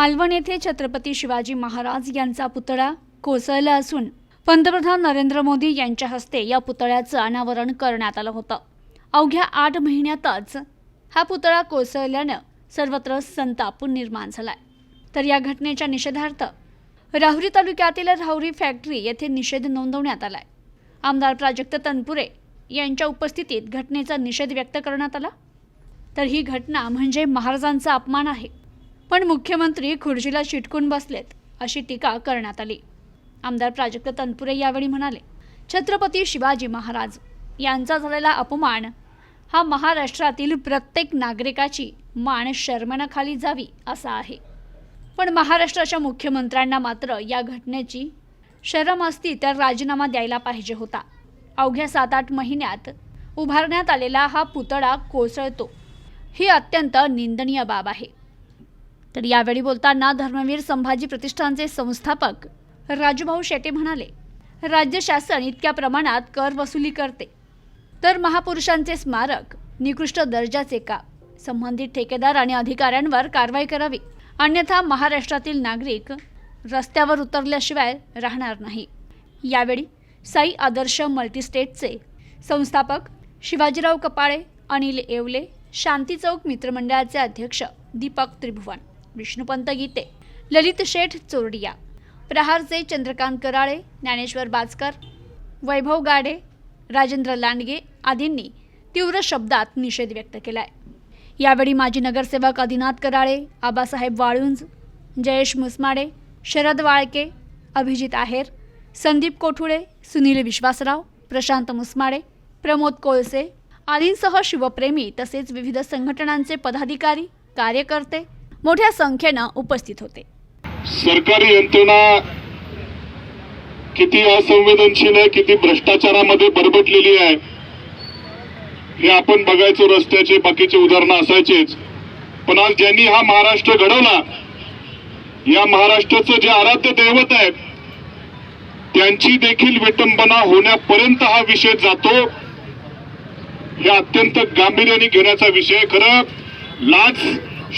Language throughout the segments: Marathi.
मालवण येथे छत्रपती शिवाजी महाराज यांचा पुतळा कोसळला असून पंतप्रधान नरेंद्र मोदी यांच्या हस्ते या पुतळ्याचं अनावरण करण्यात आलं होतं. अवघ्या आठ महिन्यातच हा पुतळा कोसळल्यानं सर्वत्र संताप निर्माण झालाय. तर या घटनेच्या निषेधार्थ राहुरी तालुक्यातील राहुरी फॅक्टरी येथे निषेध नोंदवण्यात आलाय. आमदार प्राजक्त तनपुरे यांच्या उपस्थितीत घटनेचा निषेध व्यक्त करण्यात आला. तर ही घटना म्हणजे महाराजांचा अपमान आहे. पण मुख्यमंत्री खुर्चीला चिटकून बसलेत अशी टीका करण्यात आली. आमदार प्राजक्त तनपुरे यावेळी म्हणाले छत्रपती शिवाजी महाराज यांचा झालेला अपमान हा महाराष्ट्रातील प्रत्येक नागरिकाची मान शर्मनाखाली जावी असा आहे. पण महाराष्ट्राच्या मुख्यमंत्र्यांना मात्र या घटनेची शरम असती तर राजीनामा द्यायला पाहिजे होता. अवघ्या सात आठ महिन्यात उभारण्यात आलेला हा पुतळा कोसळतो. ही अत्यंत निंदनीय बाब आहे. तर यावेळी बोलताना धर्मवीर संभाजी प्रतिष्ठानचे संस्थापक राजूभाऊ शेटे म्हणाले राज्य शासन इतक्या प्रमाणात कर वसुली करते. तर महापुरुषांचे स्मारक निकृष्ट दर्जाचे का? संबंधित ठेकेदार आणि अधिकाऱ्यांवर कारवाई करावी. अन्यथा महाराष्ट्रातील नागरिक रस्त्यावर उतरल्याशिवाय राहणार नाही. यावेळी साई आदर्श मल्टीस्टेटचे संस्थापक शिवाजीराव कपाळे अनिल येवले शांती चौक मित्रमंडळाचे अध्यक्ष दीपक त्रिभुवन विष्णुपंत गीते ललित शेठ चोरडिया प्रहारचे चंद्रकांत कराळे ज्ञानेश्वर बाजकर वैभव गाडे राजेंद्र लांडगे आदींनी तीव्र शब्दात निषेध व्यक्त केला आहे यावेळी माजी नगरसेवक आदिनाथ कराळे आबासाहेब वाळुंज जयेश मुसमाडे शरद वाळके अभिजित आहेर संदीप कोठुळे सुनील विश्वासराव प्रशांत मुसमाडे प्रमोद कोळसे आदींसह शिवप्रेमी तसेच विविध संघटनांचे पदाधिकारी कार्यकर्ते मोठ्या संख्येनं उपस्थित होते. सरकारी यंत्रणा किती असंवेदनशील आहे किती भ्रष्टाचारामध्ये बरबटलेली आहे हे आपण बघायचो रस्त्याचे बाकीचे उदाहरणं असायचेच. पण आज ज्यांनी हा महाराष्ट्र घडवला या महाराष्ट्राचं जे आराध्य दैवत आहे त्यांची देखील विटंबना होण्यापर्यंत हा विषय जातो हे अत्यंत गांभीर्याने घेण्याचा विषय खरं लाज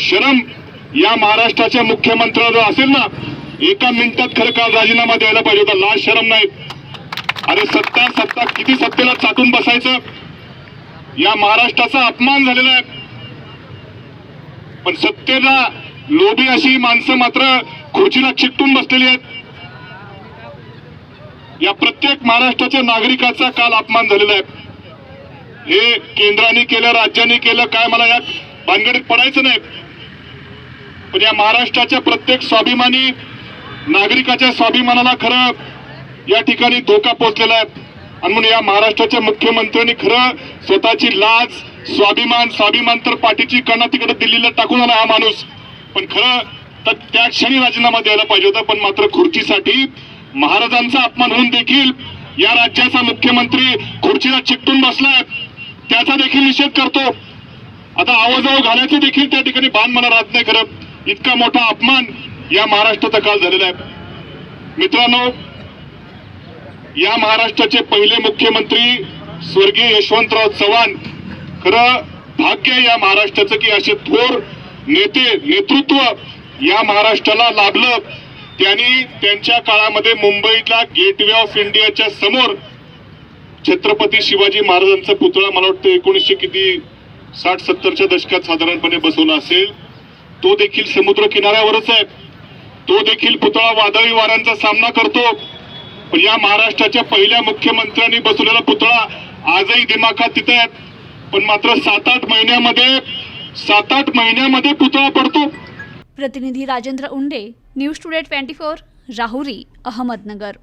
शरम या महाराष्ट्राचे मुख्यमंत्री जर असेल ना एका मिनिटात खरं काल राजीनामा द्यायला पाहिजे होता? लाज शरम नाही. अरे सत्ता सत्ता किती सत्तेला चाटून बसायचं? या महाराष्ट्राचा अपमान झालेला आहे. पण सत्तेला लोभी अशी माणसं मात्र खुर्चीला चिकटून बसलेली आहेत. या प्रत्येक महाराष्ट्राच्या नागरिकाचा काल अपमान झालेला आहे. हे केंद्राने केलं राज्याने केलं काय मला या भानगडीत पडायचं नाही. पण या महाराष्ट्राच्या प्रत्येक स्वाभिमानी नागरिकाच्या स्वाभिमानाला खरं या ठिकाणी धोका पोचलेला आहे. आणि म्हणून या महाराष्ट्राच्या मुख्यमंत्र्यांनी खरं स्वतःची लाज स्वाभिमान स्वाभिमान तर पाठीची कणा तिकडे दिल्लीला टाकून आला हा माणूस. पण खरं तर त्या क्षणी राजीनामा द्यायला पाहिजे होता पण मात्र खुर्चीसाठी महाराजांचा अपमान होऊन देखील या राज्याचा मुख्यमंत्री खुर्चीला चिकटून बसलाय. त्याचा देखील निषेध करतो. आता आवाजाव घालायचं देखील त्या ठिकाणी बाण मला राहत नाही खरं. इतका मोठा अपमान या महाराष्ट्राचा काल झालेला आहे. मित्रांनो या महाराष्ट्राचे पहिले मुख्यमंत्री स्वर्गीय यशवंतराव चव्हाण खरं भाग्य या महाराष्ट्राचं की असे थोर नेते नेतृत्व या महाराष्ट्राला लाभलं. त्यांनी त्यांच्या काळामध्ये मुंबईतला गेटवे ऑफ इंडियाच्या समोर छत्रपती शिवाजी महाराजांचा पुतळा मला वाटतं एकोणीसशे किती साठ सत्तरच्या दशकात साधारणपणे बसवला असेल. तो देखील समुद्र किनाऱ्यावरच आहे. तो देखील पुतळा वादळी वाऱ्यांचा सामना करतो. पण या महाराष्ट्राच्या पहिल्या मुख्यमंत्र्यांनी बसवलेला पुतळा आजही दिमाखात तिथे आहे पण मात्र सात आठ महिन्यामध्ये सात आठ महिन्यामध्ये पुतळा पडतो. प्रतिनिधी Rajendra Unde news today twenty four Rahuri Ahmednagar.